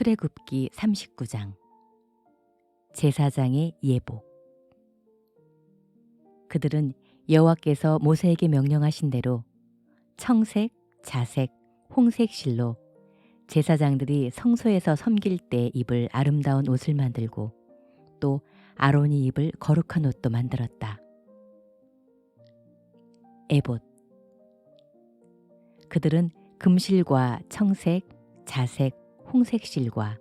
출애굽기 39장. 제사장의 예복 그들은 여호와께서 모세에게 명령하신 대로 청색, 자색, 홍색 실로 제사장들이 성소에서 섬길 때 입을 아름다운 옷을 만들고 또 아론이 입을 거룩한 옷도 만들었다. 에봇. 그들은 금실과 청색, 자색, 홍색 실과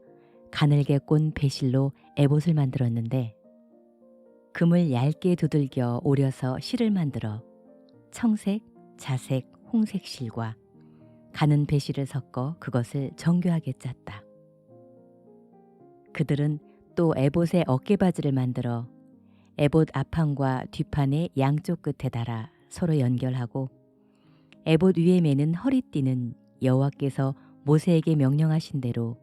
가늘게 꼰 배실로 에봇을 만들었는데 금을 얇게 두들겨 오려서 실을 만들어 청색, 자색, 홍색 실과 가는 배실을 섞어 그것을 정교하게 짰다. 그들은 또 에봇의 어깨바지를 만들어 에봇 앞판과 뒷판의 양쪽 끝에 달아 서로 연결하고 에봇 위에 매는 허리띠는 여호와께서 모세에게 명령하신 대로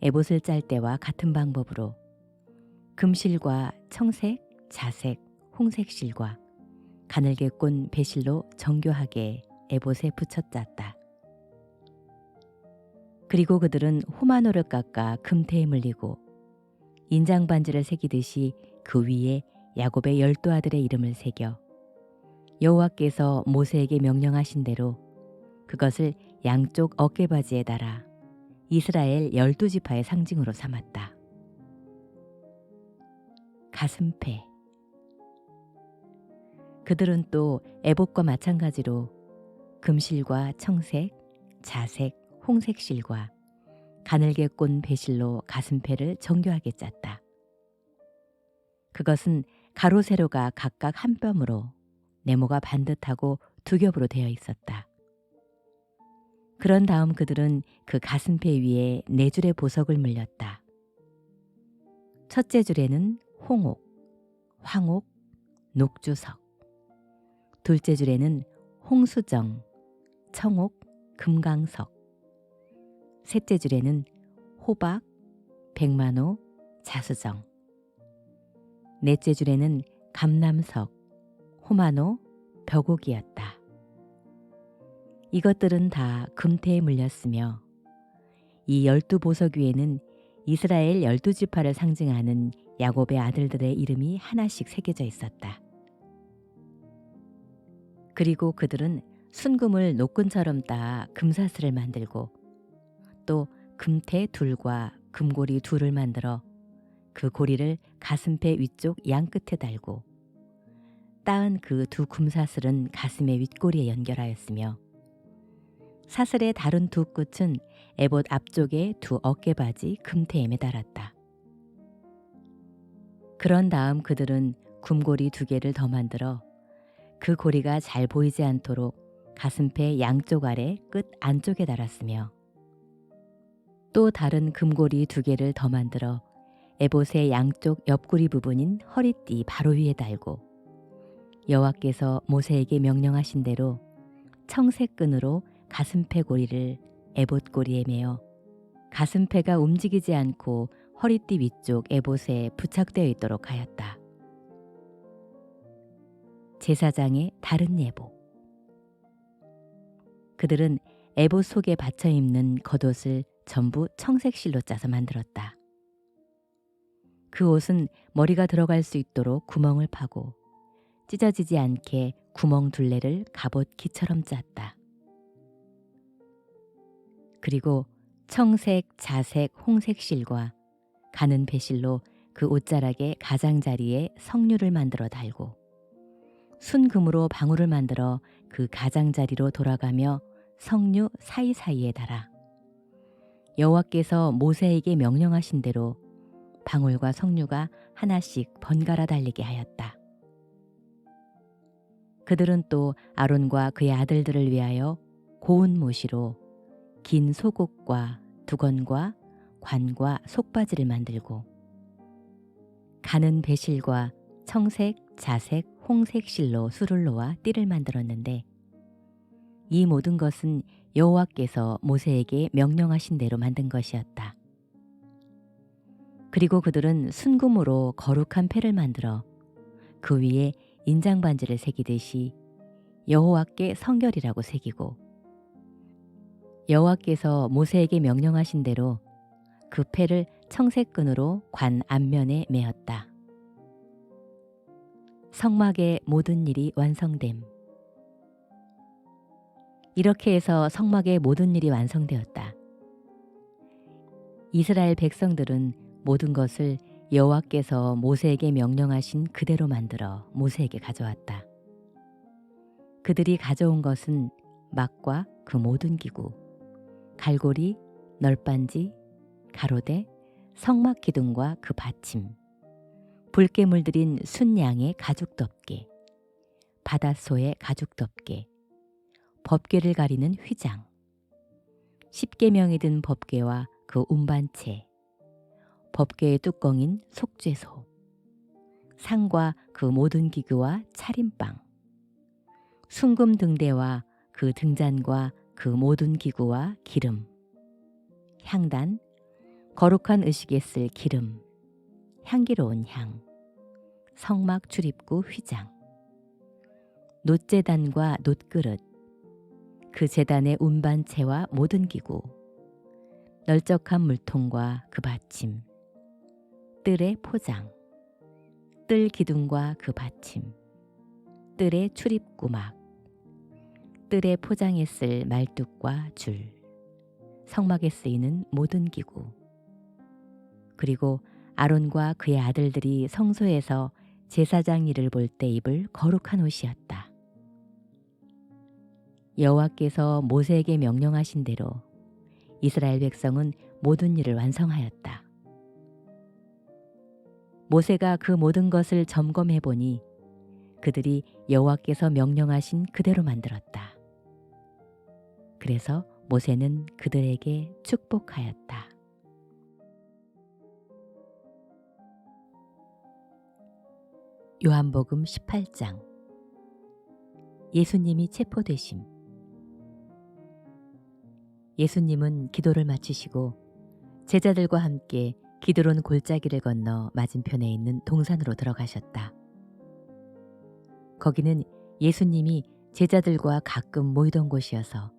에봇을 짤 때와 같은 방법으로 금실과 청색, 자색, 홍색 실과 가늘게 꼰 배실로 정교하게 에봇에 붙여 짰다. 그리고 그들은 호마노를 깎아 금태에 물리고 인장 반지를 새기듯이 그 위에 야곱의 열두 아들의 이름을 새겨 여호와께서 모세에게 명령하신 대로 그것을 양쪽 어깨바지에 달아 이스라엘 열두 지파의 상징으로 삼았다. 가슴패 그들은 또 에봇과 마찬가지로 금실과 청색, 자색, 홍색 실과 가늘게 꼰 배실로 가슴패를 정교하게 짰다. 그것은 가로 세로가 각각 한 뼘으로 네모가 반듯하고 두 겹으로 되어 있었다. 그런 다음 그들은 그 가슴패 위에 네 줄의 보석을 물렸다. 첫째 줄에는 홍옥, 황옥, 녹주석. 둘째 줄에는 홍수정, 청옥, 금강석. 셋째 줄에는 호박, 백만호, 자수정. 넷째 줄에는 감남석, 호마노, 벽옥이었다. 이것들은 다 금태에 물렸으며 이 열두 보석 위에는 이스라엘 열두 지파를 상징하는 야곱의 아들들의 이름이 하나씩 새겨져 있었다. 그리고 그들은 순금을 노끈처럼 따 금사슬을 만들고 또 금태 둘과 금고리 둘을 만들어 그 고리를 가슴패 위쪽 양 끝에 달고 따은 그 두 금사슬은 가슴의 윗꼬리에 연결하였으며 사슬의 다른 두 끝은 에봇 앞쪽에 두 어깨바지 금태에 매달았다. 그런 다음 그들은 금고리 두 개를 더 만들어 그 고리가 잘 보이지 않도록 가슴패 양쪽 아래 끝 안쪽에 달았으며 또 다른 금고리 두 개를 더 만들어 에봇의 양쪽 옆구리 부분인 허리띠 바로 위에 달고 여호와께서 모세에게 명령하신 대로 청색 끈으로 가슴패 고리를 에봇 고리에 매어 가슴패가 움직이지 않고 허리띠 위쪽 에봇에 부착되어 있도록 하였다. 제사장의 다른 예복 그들은 에봇 속에 받쳐 입는 겉옷을 전부 청색 실로 짜서 만들었다. 그 옷은 머리가 들어갈 수 있도록 구멍을 파고 찢어지지 않게 구멍 둘레를 갑옷 기처럼 짰다. 그리고 청색, 자색, 홍색 실과 가는 배실로 그 옷자락의 가장자리에 석류를 만들어 달고 순금으로 방울을 만들어 그 가장자리로 돌아가며 석류 사이사이에 달아 여호와께서 모세에게 명령하신 대로 방울과 석류가 하나씩 번갈아 달리게 하였다. 그들은 또 아론과 그의 아들들을 위하여 고운 모시로 긴 속옷과 두건과 관과 속바지를 만들고 가는 배실과 청색, 자색, 홍색 실로 술을 놓아 띠를 만들었는데 이 모든 것은 여호와께서 모세에게 명령하신 대로 만든 것이었다. 그리고 그들은 순금으로 거룩한 패를 만들어 그 위에 인장 반지를 새기듯이 여호와께 성결이라고 새기고 여호와께서 모세에게 명령하신 대로 그 패를 청색끈으로 관 앞면에 메었다. 성막의 모든 일이 완성됨. 이렇게 해서 성막의 모든 일이 완성되었다. 이스라엘 백성들은 모든 것을 여호와께서 모세에게 명령하신 그대로 만들어 모세에게 가져왔다. 그들이 가져온 것은 막과 그 모든 기구, 갈고리, 널빤지, 가로대, 성막 기둥과 그 받침, 붉게 물들인 순양의 가죽 덮개, 바닷소의 가죽 덮개, 법궤를 가리는 휘장, 십계명이 든 법궤와 그 운반체, 법궤의 뚜껑인 속죄소, 상과 그 모든 기구와 차림방, 순금 등대와 그 등잔과 그 모든 기구와 기름, 향단, 거룩한 의식에 쓸 기름, 향기로운 향, 성막 출입구 휘장, 놋재단과 놋그릇, 그 재단의 운반체와 모든 기구, 널쩍한 물통과 그 받침, 뜰의 포장, 뜰 기둥과 그 받침, 뜰의 출입구막, 뜰에 포장에 쓸 말뚝과 줄, 성막에 쓰이는 모든 기구, 그리고 아론과 그의 아들들이 성소에서 제사장 일을 볼 때 입을 거룩한 옷이었다. 여호와께서 모세에게 명령하신 대로 이스라엘 백성은 모든 일을 완성하였다. 모세가 그 모든 것을 점검해 보니 그들이 여호와께서 명령하신 그대로 만들었다. 그래서 모세는 그들에게 축복하였다. 요한복음 18장 예수님이 체포되심 예수님은 기도를 마치시고 제자들과 함께 기드론 골짜기를 건너 맞은편에 있는 동산으로 들어가셨다. 거기는 예수님이 제자들과 가끔 모이던 곳이어서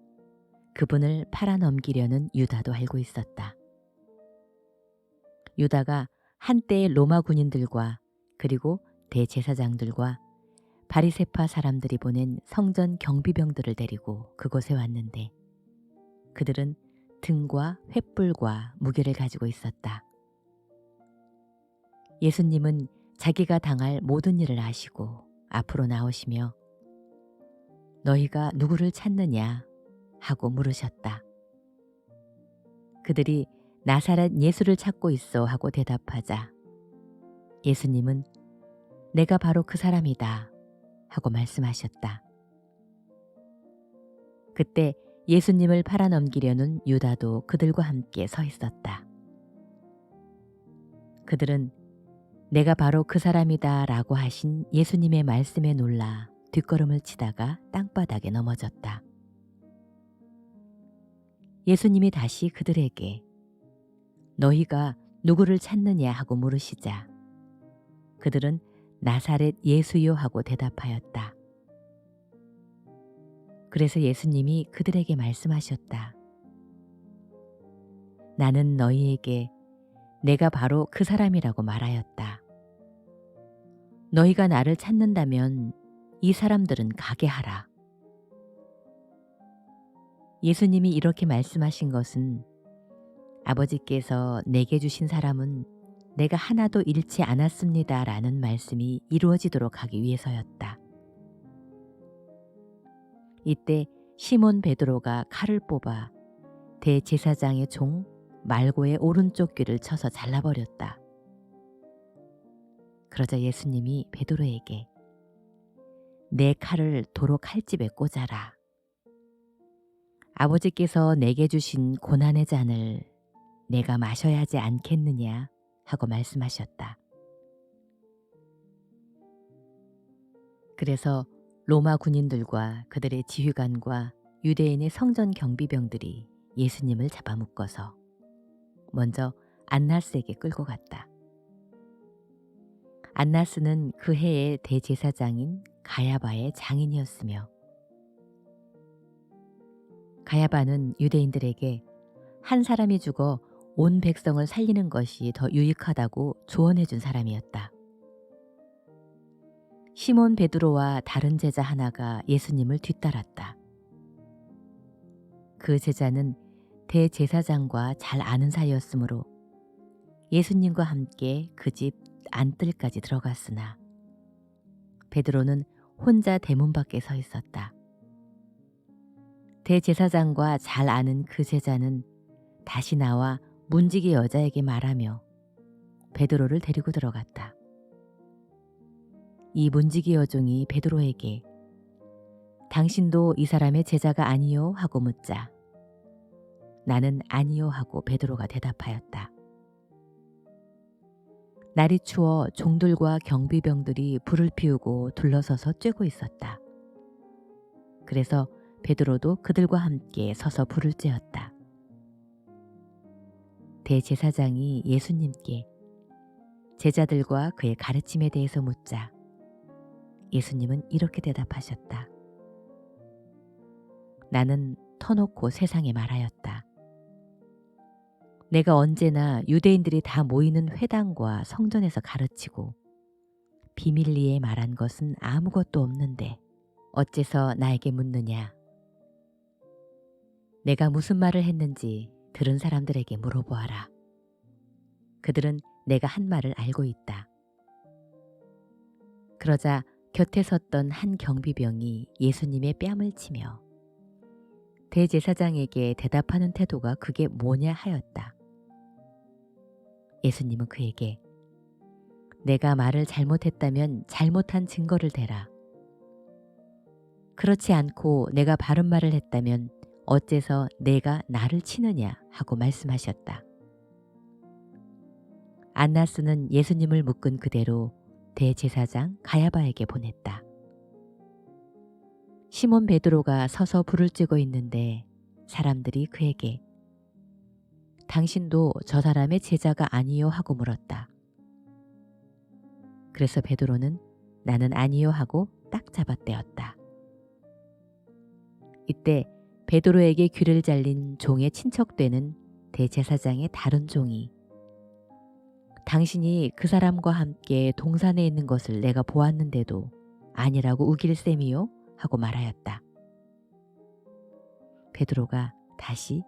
그분을 팔아넘기려는 유다도 알고 있었다. 유다가 한때의 로마 군인들과 그리고 대제사장들과 바리세파 사람들이 보낸 성전 경비병들을 데리고 그곳에 왔는데 그들은 등과 횃불과 무게를 가지고 있었다. 예수님은 자기가 당할 모든 일을 아시고 앞으로 나오시며 너희가 누구를 찾느냐 하고 물으셨다. 그들이 나사렛 예수를 찾고 있어 하고 대답하자 예수님은 내가 바로 그 사람이다 하고 말씀하셨다. 그때 예수님을 팔아넘기려는 유다도 그들과 함께 서 있었다. 그들은 내가 바로 그 사람이다 라고 하신 예수님의 말씀에 놀라 뒷걸음을 치다가 땅바닥에 넘어졌다. 예수님이 다시 그들에게 너희가 누구를 찾느냐 하고 물으시자 그들은 나사렛 예수요 하고 대답하였다. 그래서 예수님이 그들에게 말씀하셨다. 나는 너희에게 내가 바로 그 사람이라고 말하였다. 너희가 나를 찾는다면 이 사람들은 가게 하라. 예수님이 이렇게 말씀하신 것은 아버지께서 내게 주신 사람은 내가 하나도 잃지 않았습니다. 라는 말씀이 이루어지도록 하기 위해서였다. 이때 시몬 베드로가 칼을 뽑아 대제사장의 종 말고의 오른쪽 귀를 쳐서 잘라버렸다. 그러자 예수님이 베드로에게 내 칼을 도로 칼집에 꽂아라. 아버지께서 내게 주신 고난의 잔을 내가 마셔야 하지 않겠느냐 하고 말씀하셨다. 그래서 로마 군인들과 그들의 지휘관과 유대인의 성전 경비병들이 예수님을 잡아묶어서 먼저 안나스에게 끌고 갔다. 안나스는 그 해의 대제사장인 가야바의 장인이었으며 가야바는 유대인들에게 한 사람이 죽어 온 백성을 살리는 것이 더 유익하다고 조언해 준 사람이었다. 시몬 베드로와 다른 제자 하나가 예수님을 뒤따랐다. 그 제자는 대제사장과 잘 아는 사이였으므로 예수님과 함께 그 집 안뜰까지 들어갔으나 베드로는 혼자 대문 밖에 서 있었다. 대제사장과 잘 아는 그 제자는 다시 나와 문지기 여자에게 말하며 베드로를 데리고 들어갔다. 이 문지기 여종이 베드로에게 당신도 이 사람의 제자가 아니요 하고 묻자 나는 아니요 하고 베드로가 대답하였다. 날이 추워 종들과 경비병들이 불을 피우고 둘러서서 쬐고 있었다. 그래서 베드로도 그들과 함께 서서 불을 쬐었다. 대제사장이 예수님께 제자들과 그의 가르침에 대해서 묻자 예수님은 이렇게 대답하셨다. 나는 터놓고 세상에 말하였다. 내가 언제나 유대인들이 다 모이는 회당과 성전에서 가르치고 비밀리에 말한 것은 아무것도 없는데 어째서 나에게 묻느냐? 내가 무슨 말을 했는지 들은 사람들에게 물어보아라. 그들은 내가 한 말을 알고 있다. 그러자 곁에 섰던 한 경비병이 예수님의 뺨을 치며 대제사장에게 대답하는 태도가 그게 뭐냐 하였다. 예수님은 그에게 내가 말을 잘못했다면 잘못한 증거를 대라. 그렇지 않고 내가 바른 말을 했다면 어째서 내가 나를 치느냐 하고 말씀하셨다. 안나스는 예수님을 묶은 그대로 대제사장 가야바에게 보냈다. 시몬 베드로가 서서 불을 쬐고 있는데 사람들이 그에게 당신도 저 사람의 제자가 아니요 하고 물었다. 그래서 베드로는 나는 아니요 하고 딱 잡아떼었다. 이때 베드로에게 귀를 잘린 종의 친척되는 대제사장의 다른 종이 당신이 그 사람과 함께 동산에 있는 것을 내가 보았는데도 아니라고 우길 셈이요 하고 말하였다. 베드로가 다시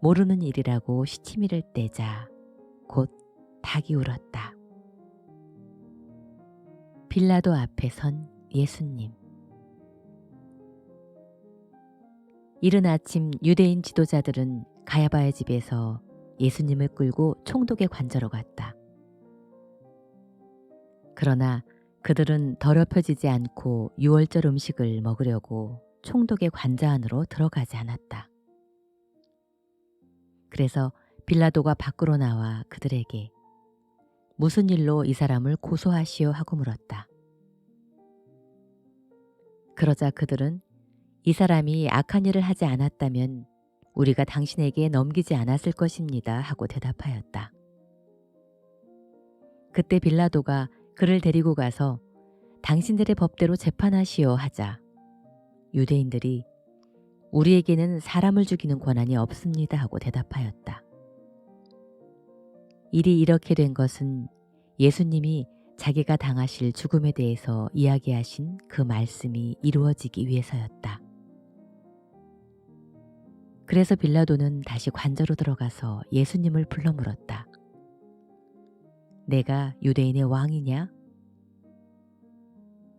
모르는 일이라고 시치미를 떼자 곧 닭이 울었다. 빌라도 앞에 선 예수님. 이른 아침 유대인 지도자들은 가야바의 집에서 예수님을 끌고 총독의 관저로 갔다. 그러나 그들은 더럽혀지지 않고 유월절 음식을 먹으려고 총독의 관저 안으로 들어가지 않았다. 그래서 빌라도가 밖으로 나와 그들에게 무슨 일로 이 사람을 고소하시오 하고 물었다. 그러자 그들은 이 사람이 악한 일을 하지 않았다면 우리가 당신에게 넘기지 않았을 것입니다 하고 대답하였다. 그때 빌라도가 그를 데리고 가서 당신들의 법대로 재판하시오 하자 유대인들이 우리에게는 사람을 죽이는 권한이 없습니다 하고 대답하였다. 일이 이렇게 된 것은 예수님이 자기가 당하실 죽음에 대해서 이야기하신 그 말씀이 이루어지기 위해서였다. 그래서 빌라도는 다시 관저로 들어가서 예수님을 불러 물었다. 내가 유대인의 왕이냐?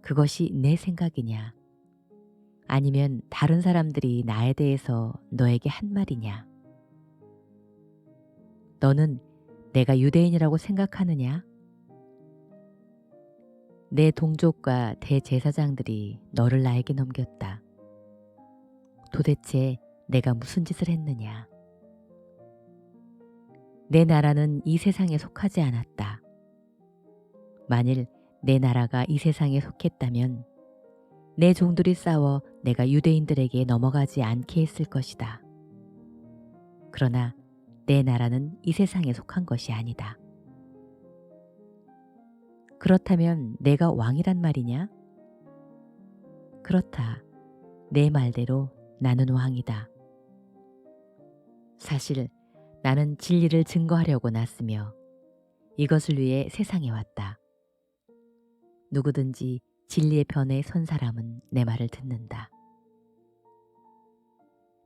그것이 내 생각이냐? 아니면 다른 사람들이 나에 대해서 너에게 한 말이냐? 너는 내가 유대인이라고 생각하느냐? 내 동족과 대제사장들이 너를 나에게 넘겼다. 도대체 내가 무슨 짓을 했느냐? 내 나라는 이 세상에 속하지 않았다. 만일 내 나라가 이 세상에 속했다면 내 종들이 싸워 내가 유대인들에게 넘어가지 않게 했을 것이다. 그러나 내 나라는 이 세상에 속한 것이 아니다. 그렇다면 내가 왕이란 말이냐? 그렇다. 내 말대로 나는 왕이다. 사실 나는 진리를 증거하려고 났으며 이것을 위해 세상에 왔다. 누구든지 진리의 편에 선 사람은 내 말을 듣는다.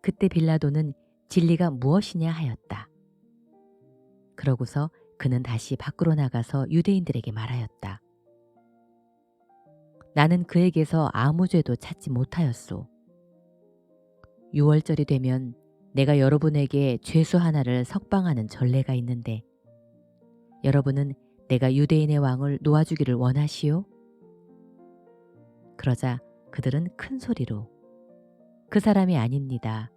그때 빌라도는 진리가 무엇이냐 하였다. 그러고서 그는 다시 밖으로 나가서 유대인들에게 말하였다. 나는 그에게서 아무 죄도 찾지 못하였소. 6월절이 되면 내가 여러분에게 죄수 하나를 석방하는 전례가 있는데 여러분은 내가 유대인의 왕을 놓아주기를 원하시오? 그러자 그들은 큰 소리로 그 사람이 아닙니다.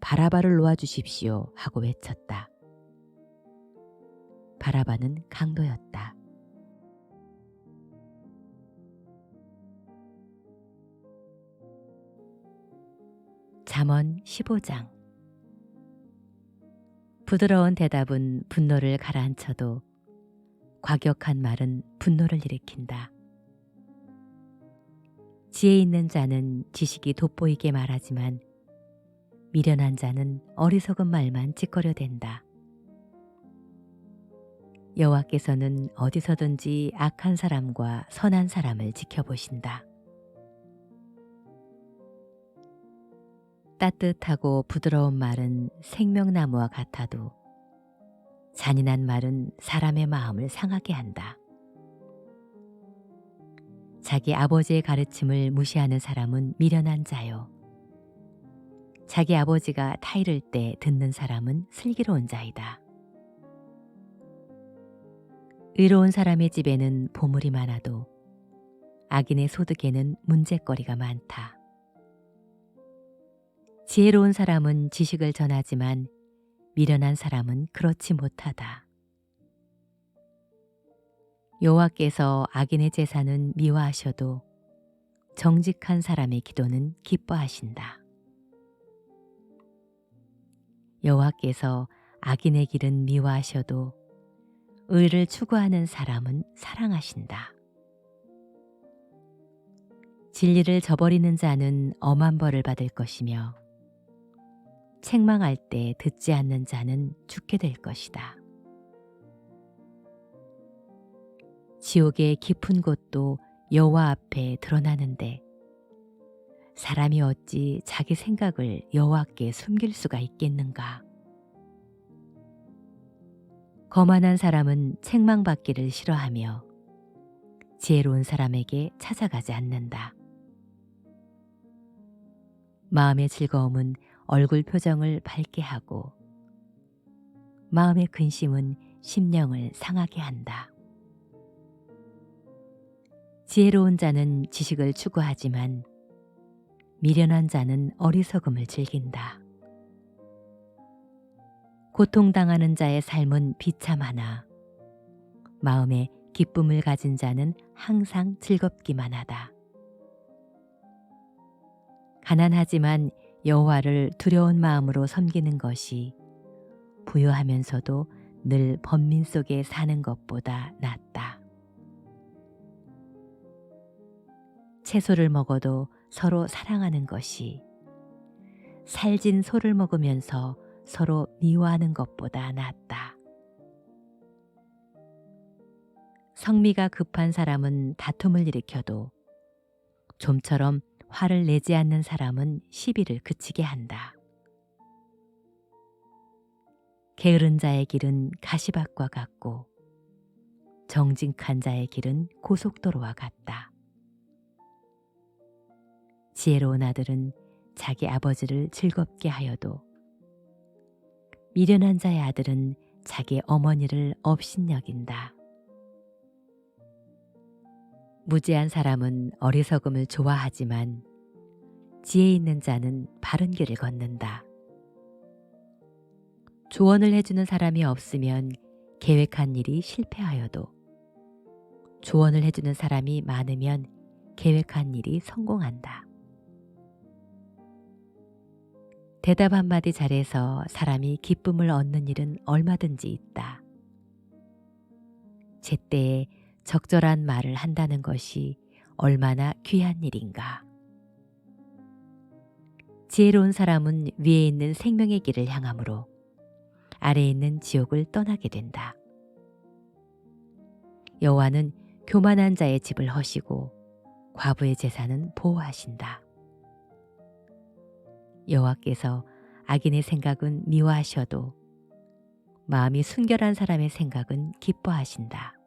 바라바를 놓아주십시오 하고 외쳤다. 바라바는 강도였다. 잠언 15장 부드러운 대답은 분노를 가라앉혀도 과격한 말은 분노를 일으킨다. 지혜 있는 자는 지식이 돋보이게 말하지만 미련한 자는 어리석은 말만 찌꺼려댄다. 여호와께서는 어디서든지 악한 사람과 선한 사람을 지켜보신다. 따뜻하고 부드러운 말은 생명나무와 같아도 잔인한 말은 사람의 마음을 상하게 한다. 자기 아버지의 가르침을 무시하는 사람은 미련한 자요. 자기 아버지가 타이를 때 듣는 사람은 슬기로운 자이다. 의로운 사람의 집에는 보물이 많아도 악인의 소득에는 문제거리가 많다. 지혜로운 사람은 지식을 전하지만 미련한 사람은 그렇지 못하다. 여호와께서 악인의 제사는 미워하셔도 정직한 사람의 기도는 기뻐하신다. 여호와께서 악인의 길은 미워하셔도 의를 추구하는 사람은 사랑하신다. 진리를 저버리는 자는 엄한 벌을 받을 것이며 책망할 때 듣지 않는 자는 죽게 될 것이다. 지옥의 깊은 곳도 여호와 앞에 드러나는데 사람이 어찌 자기 생각을 여호와께 숨길 수가 있겠는가? 거만한 사람은 책망받기를 싫어하며 지혜로운 사람에게 찾아가지 않는다. 마음의 즐거움은 얼굴 표정을 밝게 하고 마음의 근심은 심령을 상하게 한다. 지혜로운 자는 지식을 추구하지만 미련한 자는 어리석음을 즐긴다. 고통당하는 자의 삶은 비참하나 마음에 기쁨을 가진 자는 항상 즐겁기만 하다. 가난하지만 여호와를 두려운 마음으로 섬기는 것이 부유하면서도 늘 번민 속에 사는 것보다 낫다. 채소를 먹어도 서로 사랑하는 것이 살진 소를 먹으면서 서로 미워하는 것보다 낫다. 성미가 급한 사람은 다툼을 일으켜도 좀처럼 화를 내지 않는 사람은 시비를 그치게 한다. 게으른 자의 길은 가시밭과 같고 정직한 자의 길은 고속도로와 같다. 지혜로운 아들은 자기 아버지를 즐겁게 하여도 미련한 자의 아들은 자기 어머니를 업신여긴다. 무지한 사람은 어리석음을 좋아하지만 지혜 있는 자는 바른 길을 걷는다. 조언을 해주는 사람이 없으면 계획한 일이 실패하여도 조언을 해주는 사람이 많으면 계획한 일이 성공한다. 대답 한마디 잘해서 사람이 기쁨을 얻는 일은 얼마든지 있다. 제때에 적절한 말을 한다는 것이 얼마나 귀한 일인가. 지혜로운 사람은 위에 있는 생명의 길을 향하므로 아래에 있는 지옥을 떠나게 된다. 여호와는 교만한 자의 집을 허시고 과부의 재산은 보호하신다. 여호와께서 악인의 생각은 미워하셔도 마음이 순결한 사람의 생각은 기뻐하신다.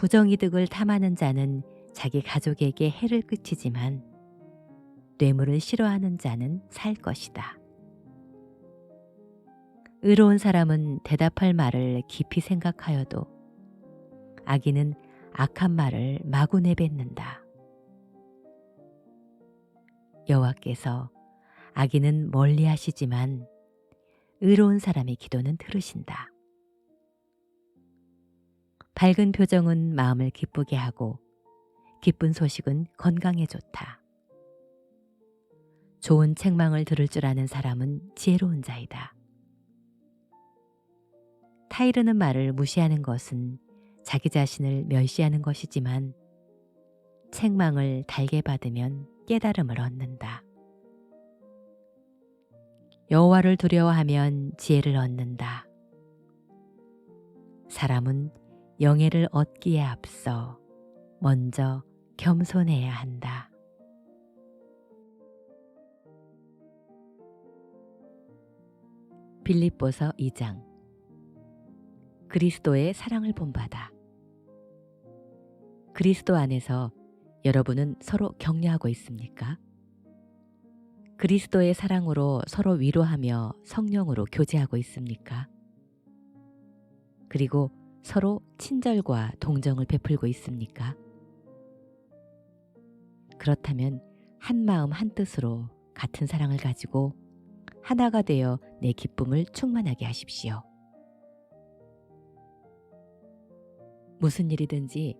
부정이득을 탐하는 자는 자기 가족에게 해를 끼치지만 뇌물을 싫어하는 자는 살 것이다. 의로운 사람은 대답할 말을 깊이 생각하여도 악인은 악한 말을 마구 내뱉는다. 여호와께서 악인은 멀리 하시지만 의로운 사람의 기도는 들으신다. 밝은 표정은 마음을 기쁘게 하고 기쁜 소식은 건강에 좋다. 좋은 책망을 들을 줄 아는 사람은 지혜로운 자이다. 타이르는 말을 무시하는 것은 자기 자신을 멸시하는 것이지만 책망을 달게 받으면 깨달음을 얻는다. 여호와를 두려워하면 지혜를 얻는다. 사람은 영예를 얻기에 앞서 먼저 겸손해야 한다. 빌립보서 2장 그리스도의 사랑을 본받아 그리스도 안에서 여러분은 서로 격려하고 있습니까? 그리스도의 사랑으로 서로 위로하며 성령으로 교제하고 있습니까? 그리고 서로 친절과 동정을 베풀고 있습니까? 그렇다면 한 마음 한 뜻으로 같은 사랑을 가지고 하나가 되어 내 기쁨을 충만하게 하십시오. 무슨 일이든지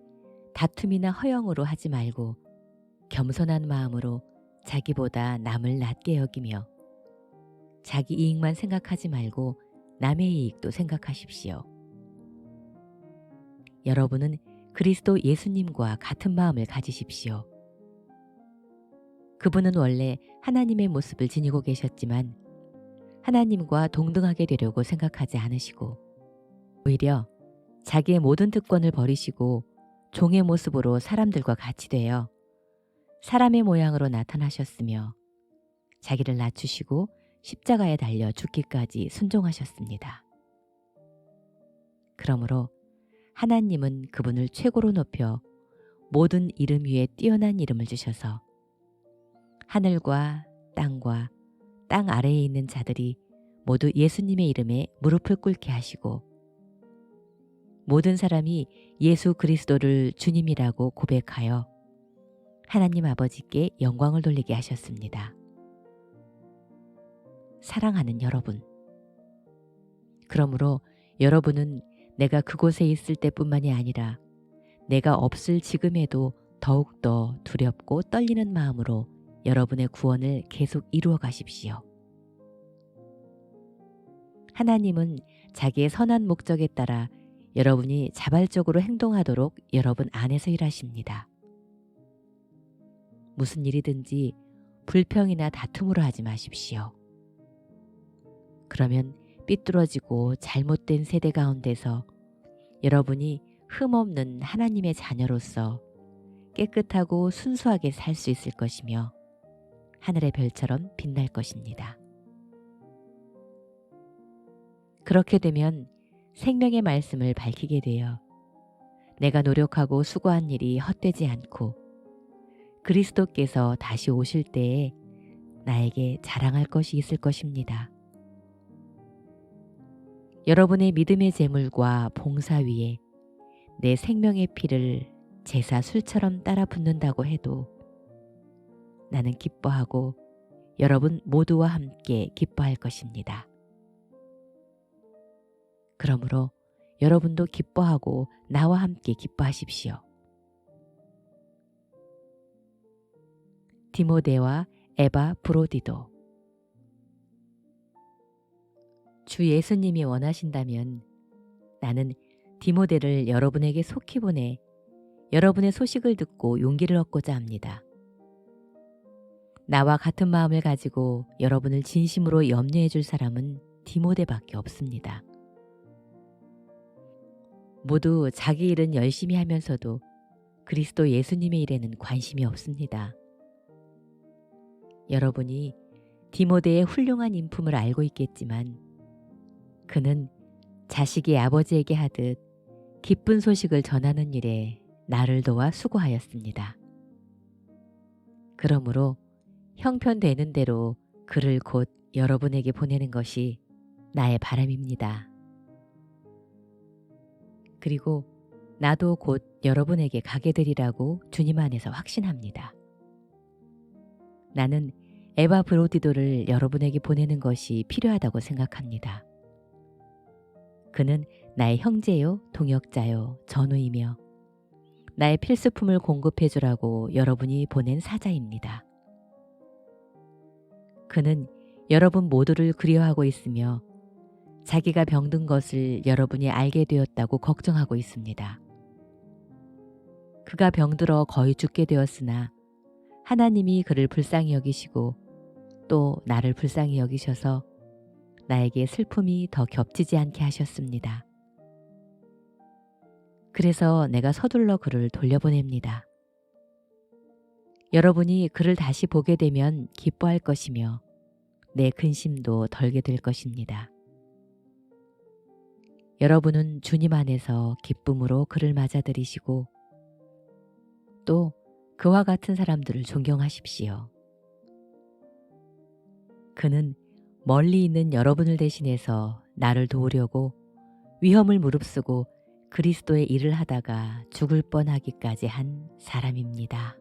다툼이나 허영으로 하지 말고 겸손한 마음으로 자기보다 남을 낮게 여기며 자기 이익만 생각하지 말고 남의 이익도 생각하십시오. 여러분은 그리스도 예수님과 같은 마음을 가지십시오. 그분은 원래 하나님의 모습을 지니고 계셨지만 하나님과 동등하게 되려고 생각하지 않으시고 오히려 자기의 모든 특권을 버리시고 종의 모습으로 사람들과 같이 되어 사람의 모양으로 나타나셨으며 자기를 낮추시고 십자가에 달려 죽기까지 순종하셨습니다. 그러므로 하나님은 그분을 최고로 높여 모든 이름 위에 뛰어난 이름을 주셔서 하늘과 땅과 땅 아래에 있는 자들이 모두 예수님의 이름에 무릎을 꿇게 하시고 모든 사람이 예수 그리스도를 주님이라고 고백하여 하나님 아버지께 영광을 돌리게 하셨습니다. 사랑하는 여러분. 그러므로 여러분은 내가 그곳에 있을 때뿐만이 아니라 내가 없을 지금에도 더욱더 두렵고 떨리는 마음으로 여러분의 구원을 계속 이루어 가십시오. 하나님은 자기의 선한 목적에 따라 여러분이 자발적으로 행동하도록 여러분 안에서 일하십니다. 무슨 일이든지 불평이나 다툼으로 하지 마십시오. 그러면 삐뚤어지고 잘못된 세대 가운데서 여러분이 흠없는 하나님의 자녀로서 깨끗하고 순수하게 살 수 있을 것이며 하늘의 별처럼 빛날 것입니다. 그렇게 되면 생명의 말씀을 밝히게 되어 내가 노력하고 수고한 일이 헛되지 않고 그리스도께서 다시 오실 때에 나에게 자랑할 것이 있을 것입니다. 여러분의 믿음의 재물과 봉사 위에 내 생명의 피를 제사 술처럼 따라 붓는다고 해도 나는 기뻐하고 여러분 모두와 함께 기뻐할 것입니다. 그러므로 여러분도 기뻐하고 나와 함께 기뻐하십시오. 디모데와 에바 브로디도 주 예수님이 원하신다면 나는 디모데를 여러분에게 속히 보내 여러분의 소식을 듣고 용기를 얻고자 합니다. 나와 같은 마음을 가지고 여러분을 진심으로 염려해 줄 사람은 디모데밖에 없습니다. 모두 자기 일은 열심히 하면서도 그리스도 예수님의 일에는 관심이 없습니다. 여러분이 디모데의 훌륭한 인품을 알고 있겠지만 그는 자식이 아버지에게 하듯 기쁜 소식을 전하는 일에 나를 도와 수고하였습니다. 그러므로 형편되는 대로 그를 곧 여러분에게 보내는 것이 나의 바람입니다. 그리고 나도 곧 여러분에게 가게 되리라고 주님 안에서 확신합니다. 나는 에바 브로디도를 여러분에게 보내는 것이 필요하다고 생각합니다. 그는 나의 형제요, 동역자요, 전우이며 나의 필수품을 공급해 주라고 여러분이 보낸 사자입니다. 그는 여러분 모두를 그리워하고 있으며 자기가 병든 것을 여러분이 알게 되었다고 걱정하고 있습니다. 그가 병들어 거의 죽게 되었으나 하나님이 그를 불쌍히 여기시고 또 나를 불쌍히 여기셔서 나에게 슬픔이 더 겹치지 않게 하셨습니다. 그래서 내가 서둘러 그를 돌려보냅니다. 여러분이 그를 다시 보게 되면 기뻐할 것이며 내 근심도 덜게 될 것입니다. 여러분은 주님 안에서 기쁨으로 그를 맞아들이시고 또 그와 같은 사람들을 존경하십시오. 그는 멀리 있는 여러분을 대신해서 나를 도우려고 위험을 무릅쓰고 그리스도의 일을 하다가 죽을 뻔하기까지 한 사람입니다.